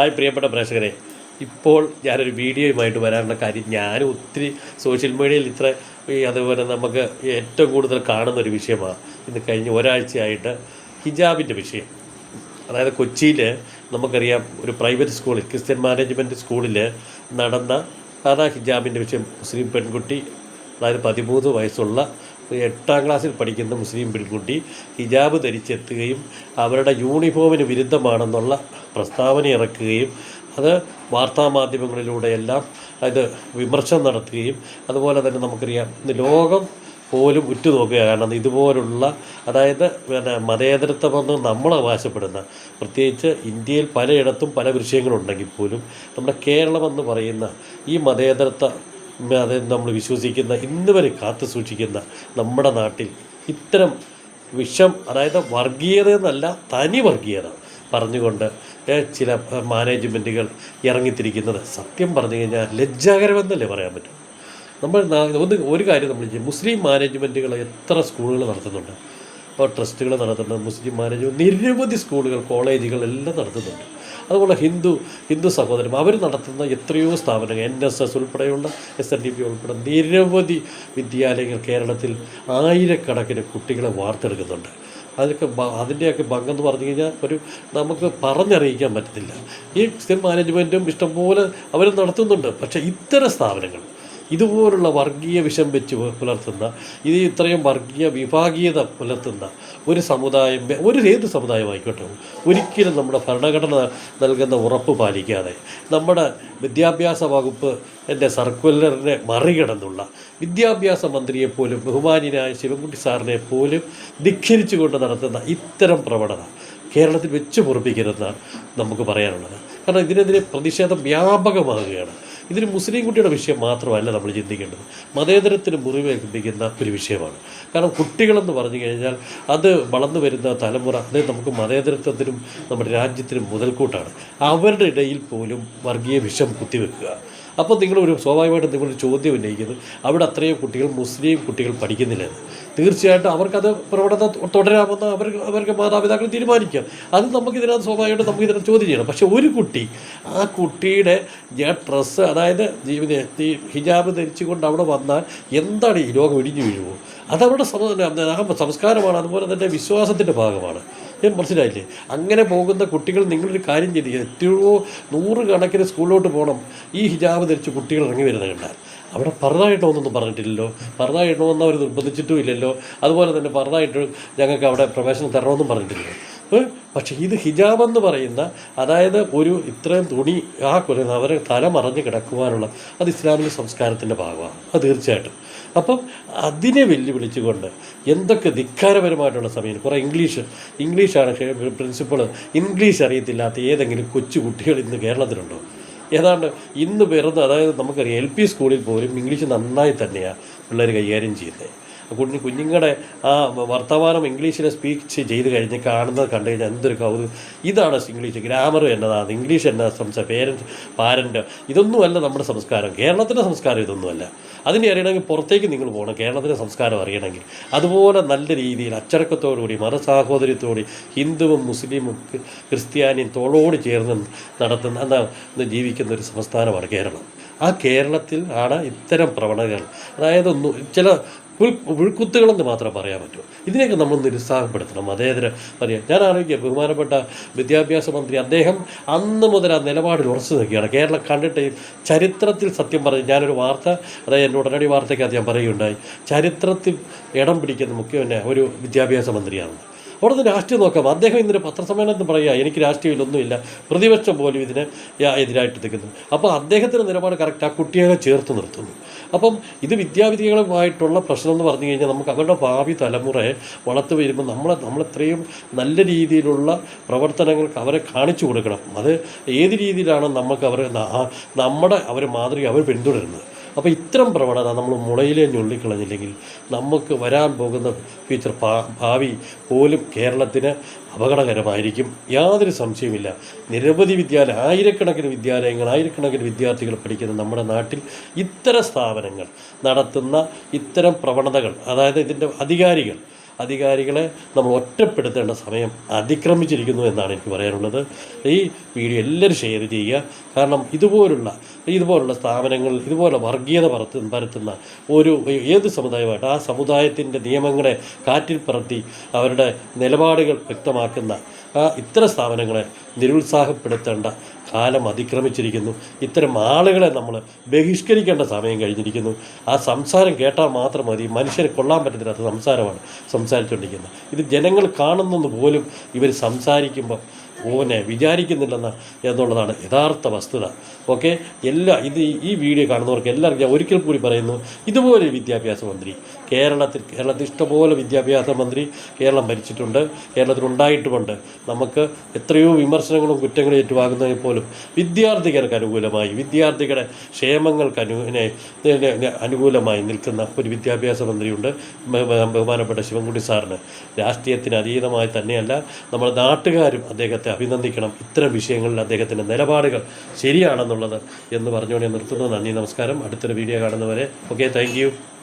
Hi പ്രിയപ്പെട്ട പ്രേക്ഷകരെ. ഇപ്പോൾ ഞാനൊരു വീഡിയോയുമായിട്ട് വരാനുള്ള കാര്യം ഞാനും ഒത്തിരി സോഷ്യൽ മീഡിയയിൽ ഇത്ര അതുപോലെ നമുക്ക് ഏറ്റവും കൂടുതൽ കാണുന്ന ഒരു വിഷയമാണ്. ഇന്ന് കഴിഞ്ഞ ഒരാഴ്ചയായിട്ട് ഹിജാബിന്റെ വിഷയം. അതായത് കൊച്ചിയിൽ നമുക്കറിയാം ഒരു പ്രൈവറ്റ് സ്കൂളിൽ ക്രിസ്ത്യൻ മാനേജ്മെന്റ് സ്കൂളിൽ നടന്ന സാധാ ഹിജാബിന്റെ വിഷയം മുസ്ലിം പെൺകുട്ടി അതായത് പതിമൂന്ന് വയസ്സുള്ള എട്ടാം ക്ലാസ്സിൽ പഠിക്കുന്ന മുസ്ലിം പെൺകുട്ടി ഹിജാബ് ധരിച്ചെത്തുകയും അവരുടെ യൂണിഫോമിന് വിരുദ്ധമാണെന്നുള്ള പ്രസ്താവന ഇറക്കുകയും അത് വാർത്താമാധ്യമങ്ങളിലൂടെയെല്ലാം അത് വിമർശനം നടത്തുകയും അതുപോലെ തന്നെ നമുക്കറിയാം ലോകം പോലും ഉറ്റുനോക്കുക കാരണം ഇതുപോലുള്ള അതായത് പിന്നെ മതേതരത്വമെന്ന് നമ്മൾ അവകാശപ്പെടുന്ന പ്രത്യേകിച്ച് ഇന്ത്യയിൽ പലയിടത്തും പല വിഷയങ്ങളുണ്ടെങ്കിൽ പോലും നമ്മുടെ കേരളമെന്ന് പറയുന്ന ഈ മതേതരത്വ അത് നമ്മൾ വിശ്വസിക്കുന്ന ഇന്ന് വരെ കാത്തു സൂക്ഷിക്കുന്ന നമ്മുടെ നാട്ടിൽ ഇത്തരം വിഷം അതായത് വർഗീയത എന്നല്ല തനി വർഗീയത പറഞ്ഞുകൊണ്ട് ചില മാനേജ്മെന്റുകൾ ഇറങ്ങിത്തിരിക്കുന്നത്. സത്യം പറഞ്ഞു കഴിഞ്ഞാൽ ലജ്ജാകരമെന്നല്ലേ പറയാൻ പറ്റും. നമ്മൾ ഒന്ന് ഒരു കാര്യം നമ്മൾ ചെയ്യും. മുസ്ലിം മാനേജ്മെന്റുകൾ എത്ര സ്കൂളുകൾ നടത്തുന്നുണ്ട്? ഇപ്പോൾ ട്രസ്റ്റുകൾ നടത്തുന്നുണ്ട്. മുസ്ലിം മാനേജ്മെന്റ് നിരവധി സ്കൂളുകൾ കോളേജുകൾ എല്ലാം നടത്തുന്നുണ്ട്. അതുപോലെ ഹിന്ദു ഹിന്ദു സഹോദരം അവർ നടത്തുന്ന എത്രയോ സ്ഥാപനങ്ങൾ എൻ എസ് എസ് ഉൾപ്പെടെയുള്ള എസ് എൻ ഡി പി ഉൾപ്പെടെ നിരവധി വിദ്യാലയങ്ങൾ കേരളത്തിൽ ആയിരക്കണക്കിന് കുട്ടികളെ വാർത്തെടുക്കുന്നുണ്ട്. അതൊക്കെ ബ- അതിന്റെയൊക്കെ ഭംഗം പറഞ്ഞു കഴിഞ്ഞാൽ ഒരു നമുക്ക് പറഞ്ഞറിയിക്കാൻ പറ്റത്തില്ല. ഈ സ്ഥിരം മാനേജ്മെന്റും ഇഷ്ടംപോലെ അവർ നടത്തുന്നുണ്ട്. പക്ഷേ ഇത്തരം സ്ഥാപനങ്ങൾ ഇതുപോലുള്ള വർഗീയ വിഷം വെച്ച് പുലർത്തുന്ന ഇത് ഇത്രയും വർഗീയ വിഭാഗീയത പുലർത്തുന്ന ഒരു സമുദായം ഒരു ഏത് സമുദായമായിക്കോട്ടെ ഒരിക്കലും നമ്മുടെ ഭരണഘടന നൽകുന്ന ഉറപ്പ് പാലിക്കാതെ നമ്മുടെ വിദ്യാഭ്യാസ വകുപ്പ് എന്റെ സർക്കുലറിനെ മറികടന്നുള്ള വിദ്യാഭ്യാസ മന്ത്രിയെപ്പോലും ബഹുമാനിയായ ശിവൻകുട്ടി സാറിനെ പോലും ധിഖരിച്ചുകൊണ്ട് നടത്തുന്ന ഇത്തരം പ്രവണത കേരളത്തിൽ വെച്ച് പൊറപ്പിക്കരുതെന്നാണ് നമുക്ക് പറയാനുള്ളത്. കാരണം ഇതിനെതിരെ പ്രതിഷേധം വ്യാപകമാകുകയാണ്. ഇതിന് മുസ്ലിം കുട്ടിയുടെ വിഷയം മാത്രമല്ല നമ്മൾ ചിന്തിക്കേണ്ടത്. മതേതരത്തിന് മുറിവേൽപ്പിക്കുന്ന ഒരു വിഷയമാണ്. കാരണം കുട്ടികളെന്ന് പറഞ്ഞു കഴിഞ്ഞാൽ അത് വളർന്നു വരുന്ന തലമുറ അതേ നമുക്ക് മതേതരത്വത്തിനും നമ്മുടെ രാജ്യത്തിനും മുതൽക്കൂട്ടാണ്. അവരുടെ ഇടയിൽ പോലും വർഗീയ വിഷം കുത്തിവെക്കുക. അപ്പോൾ നിങ്ങളൊരു സ്വാഭാവികമായിട്ടും നിങ്ങളൊരു ചോദ്യം ഉന്നയിക്കുന്നത് അവിടെ അത്രയും കുട്ടികൾ മുസ്ലിം കുട്ടികൾ പഠിക്കുന്നില്ല തീർച്ചയായിട്ടും അവർക്കത് പ്രവണത തുടരാമെന്ന് അവർ അവർക്ക് മാതാപിതാക്കൾ തീരുമാനിക്കുക അത് നമുക്കിതിനകത്ത് സ്വാഭാവികമായിട്ടും നമുക്ക് ഇതിനകത്ത് ചോദ്യം ചെയ്യണം. പക്ഷേ ഒരു കുട്ടി ആ കുട്ടിയുടെ ഞാൻ ഡ്രസ്സ് അതായത് ജീവിത ഈ ഹിജാബ് ധരിച്ചുകൊണ്ട് അവിടെ വന്നാൽ എന്താണ് ഈ ലോകം ഇടിഞ്ഞു വീഴുമോ? അതവരുടെ സംസ്കാരമാണ് അതുപോലെ തന്നെ വിശ്വാസത്തിന്റെ ഭാഗമാണ്. മനസ്സിലായില്ലേ? അങ്ങനെ പോകുന്ന കുട്ടികൾ നിങ്ങളൊരു കാര്യം ചെയ്ത് എത്രയോ നൂറ് കണക്കിന് സ്കൂളിലോട്ട് പോകണം ഈ ഹിജാബ് ധരിച്ച് കുട്ടികൾ ഇറങ്ങി വരുന്നത് കണ്ടാൽ. അവിടെ പറഞ്ഞിട്ടോന്നൊന്നും പറഞ്ഞിട്ടില്ലല്ലോ. പറഞ്ഞിട്ടോന്ന് അവർ നിർബന്ധിച്ചിട്ടും ഇല്ലല്ലോ അതുപോലെ തന്നെ പറഞ്ഞിട്ട് ഞങ്ങൾക്ക് അവിടെ പ്രവേശനം തരണമെന്നും പറഞ്ഞിട്ടില്ലല്ലോ? പക്ഷേ ഇത് ഹിജാബ് എന്ന് പറയുന്ന അതായത് ഒരു ഇത്രയും തുണി ആ കുറയുന്ന അവരെ തല മറഞ്ഞ് കിടക്കുവാനുള്ള അത് ഇസ്ലാമിക സംസ്കാരത്തിന്റെ ഭാഗമാണ്. അത് തീർച്ചയായിട്ടും. അപ്പം അതിനെ വെല്ലുവിളിച്ചുകൊണ്ട് എന്തൊക്കെ ധിക്കാരപരമായിട്ടുള്ള സമയം കുറേ ഇംഗ്ലീഷ് ഇംഗ്ലീഷാണ് പ്രിൻസിപ്പൾ ഇംഗ്ലീഷ് അറിയത്തില്ലാത്ത ഏതെങ്കിലും കൊച്ചു കുട്ടികൾ ഇന്ന് കേരളത്തിലുണ്ടോ? ഏതാണ്ട് ഇന്ന് വെറുതെ അതായത് നമുക്കറിയാം എൽ പി സ്കൂളിൽ പോലും ഇംഗ്ലീഷ് നന്നായി തന്നെയാണ് പിള്ളേർ കൈകാര്യം ചെയ്യുന്നത്. കുഞ്ഞു കുഞ്ഞുങ്ങളുടെ ആ വർത്തമാനം ഇംഗ്ലീഷിൽ സ്പീച്ച് ചെയ്ത് കഴിഞ്ഞ് കാണുന്നത് കണ്ടു കഴിഞ്ഞാൽ എന്തൊരു കൗതുകം ഇതാണ് ഇംഗ്ലീഷ്. ഗ്രാമർ എന്നതാണ്. ഇംഗ്ലീഷ് എന്ന സംസാരം പേരന്റ് പാരന്റ് ഇതൊന്നുമല്ല നമ്മുടെ സംസ്കാരം. കേരളത്തിന്റെ സംസ്കാരം ഇതൊന്നുമല്ല. അതിനെ അറിയണമെങ്കിൽ പുറത്തേക്ക് നിങ്ങൾ പോകണം. കേരളത്തിന്റെ സംസ്കാരം അറിയണമെങ്കിൽ. അതുപോലെ നല്ല രീതിയിൽ അച്ചടക്കത്തോടുകൂടി മതസാഹോദര്യത്തോടെ ഹിന്ദുവും മുസ്ലിമും ക്രിസ്ത്യാനിയും തോളോട് ചേർന്ന് നടത്തുന്ന എന്താ ജീവിക്കുന്ന ഒരു സംസ്ഥാനമാണ് കേരളം. ആ കേരളത്തിൽ ആണ് ഇത്തരം പ്രവണതകൾ. അതായത് ഒന്ന് ചില ഉൾ ഉൾക്കുത്തുകളെന്ന് മാത്രം പറയാൻ പറ്റൂ. ഇതിനെയൊക്കെ നമ്മൾ നിരുത്സാഹപ്പെടുത്തണം. മതേതര പറയാം. ഞാൻ ആലോചിക്കുക ബഹുമാനപ്പെട്ട വിദ്യാഭ്യാസ മന്ത്രി അദ്ദേഹം അന്ന് മുതൽ ആ നിലപാടിൽ ഉറച്ചു നിൽക്കുകയാണ്. കേരളം കണ്ടിട്ട് ചരിത്രത്തിൽ സത്യം പറഞ്ഞ്. ഞാനൊരു വാർത്ത അതായത് എന്റെ ഉടനടി വാർത്തയ്ക്കകത്ത് ഞാൻ പറയുകയുണ്ടായി. ചരിത്രത്തിൽ ഇടം പിടിക്കുന്ന മുഖ്യ പിന്നെ ഒരു വിദ്യാഭ്യാസ മന്ത്രിയാണ്. അവിടെ നിന്ന് രാഷ്ട്രീയം നോക്കാം. അദ്ദേഹം ഇന്നൊരു പത്രസമ്മേളനത്തിൽ പറയുക. എനിക്ക് രാഷ്ട്രീയമില്ലൊന്നുമില്ല പ്രതിപക്ഷം പോലും ഇതിന് എതിരായിട്ട് നിൽക്കുന്നു. അപ്പോൾ അദ്ദേഹത്തിന്റെ നിലപാട് കറക്റ്റ് ആ. കുട്ടികളെ ചേർത്ത് നിർത്തുന്നു. അപ്പം ഇത് വിദ്യാവിധികളുമായിട്ടുള്ള പ്രശ്നം എന്ന് പറഞ്ഞു കഴിഞ്ഞാൽ നമുക്ക് അവരുടെ ഭാവി തലമുറയെ വളർത്തു വരുമ്പോൾ നമ്മളെ നമ്മളെത്രയും നല്ല രീതിയിലുള്ള പ്രവർത്തനങ്ങൾക്ക് അവരെ കാണിച്ചു കൊടുക്കണം. അത് ഏത് രീതിയിലാണ് നമുക്ക് അവരെ നമ്മുടെ അവർ മാതൃക അവർ പിന്തുടരുന്നത്? അപ്പോൾ ഇത്തരം പ്രവണത നമ്മൾ മുളയിലെ ഞൊള്ളിക്കളഞ്ഞില്ലെങ്കിൽ നമുക്ക് വരാൻ പോകുന്ന ഫ്യൂച്ചർ ഭാവി പോലും കേരളത്തിന് അപകടകരമായിരിക്കും. യാതൊരു സംശയമില്ല നിരവധി വിദ്യാലയ ആയിരക്കണക്കിന് വിദ്യാലയങ്ങൾ ആയിരക്കണക്കിന് വിദ്യാർത്ഥികൾ പഠിക്കുന്ന നമ്മുടെ നാട്ടിൽ ഇത്തരം സ്ഥാപനങ്ങൾ നടത്തുന്ന ഇത്തരം പ്രവണതകൾ അതായത് ഇതിന്റെ അധികാരികൾ അധികാരികളെ നമ്മൾ ഒറ്റപ്പെടുത്തേണ്ട സമയം അതിക്രമിച്ചിരിക്കുന്നു എന്നാണ് എനിക്ക് പറയാനുള്ളത്. ഈ വീഡിയോ എല്ലാവരും ഷെയർ ചെയ്യുക. കാരണം ഇതുപോലുള്ള ഇതുപോലുള്ള സ്ഥാപനങ്ങൾ ഇതുപോലെ വർഗീയത പറത്തു പരത്തുന്ന ഒരു ഏത് സമുദായമായിട്ട് ആ സമുദായത്തിന്റെ നിയമങ്ങളെ കാറ്റിൽ പറത്തി അവരുടെ നിലപാടുകൾ വ്യക്തമാക്കുന്ന ഇത്തരം സ്ഥാപനങ്ങളെ നിരുത്സാഹപ്പെടുത്തേണ്ട കാലം അതിക്രമിച്ചിരിക്കുന്നു. ഇത്തരം ആളുകളെ നമ്മൾ ബഹിഷ്കരിക്കേണ്ട സമയം കഴിഞ്ഞിരിക്കുന്നു. ആ സംസാരം കേട്ടാൽ മാത്രം മതി. മനുഷ്യരെ കൊള്ളാൻ പറ്റത്തില്ലാത്ത സംസാരമാണ് സംസാരിച്ചുകൊണ്ടിരിക്കുന്നത്. ഇത് ജനങ്ങൾ കാണുന്നെന്ന് പോലും ഇവർ സംസാരിക്കുമ്പോൾ ഓനെ വിചാരിക്കുന്നില്ലെന്ന എന്നുള്ളതാണ് യഥാർത്ഥ വസ്തുത. ഓക്കെ എല്ലാ ഇത് ഈ- വീഡിയോ കാണുന്നവർക്ക് എല്ലാവർക്കും ഞാൻ ഒരിക്കൽ കൂടി പറയുന്നു ഇതുപോലെ വിദ്യാഭ്യാസ മന്ത്രി കേരളത്തിൽ കേരളത്തിൽ ഇഷ്ടംപോലെ വിദ്യാഭ്യാസ മന്ത്രി കേരളം ഭരിച്ചിട്ടുണ്ട് കേരളത്തിൽ ഉണ്ടായിട്ടുമുണ്ട് നമുക്ക് എത്രയോ വിമർശനങ്ങളും കുറ്റങ്ങളും ഏറ്റുവാങ്ങുന്നതിൽ പോലും വിദ്യാർത്ഥികൾക്ക് അനുകൂലമായി വിദ്യാർത്ഥികളുടെ ക്ഷേമങ്ങൾക്ക് അനു അനുകൂലമായി നിൽക്കുന്ന ഒരു വിദ്യാഭ്യാസ മന്ത്രിയുണ്ട് ബഹുമാനപ്പെട്ട ശിവൻകുട്ടി സാറിന്. രാഷ്ട്രീയത്തിന് അതീതമായി തന്നെയല്ല നമ്മുടെ നാട്ടുകാരും അദ്ദേഹത്തെ അഭിനന്ദിക്കണം. ഇത്തരം വിഷയങ്ങളിൽ അദ്ദേഹത്തിന്റെ നിലപാടുകൾ ശരിയാണെന്നുള്ളത് എന്ന് പറഞ്ഞുകൊണ്ട് നിർത്തുന്നു. നന്ദി നമസ്കാരം. അടുത്തൊരു വീഡിയോ കാണുന്നവരെ. Okay thank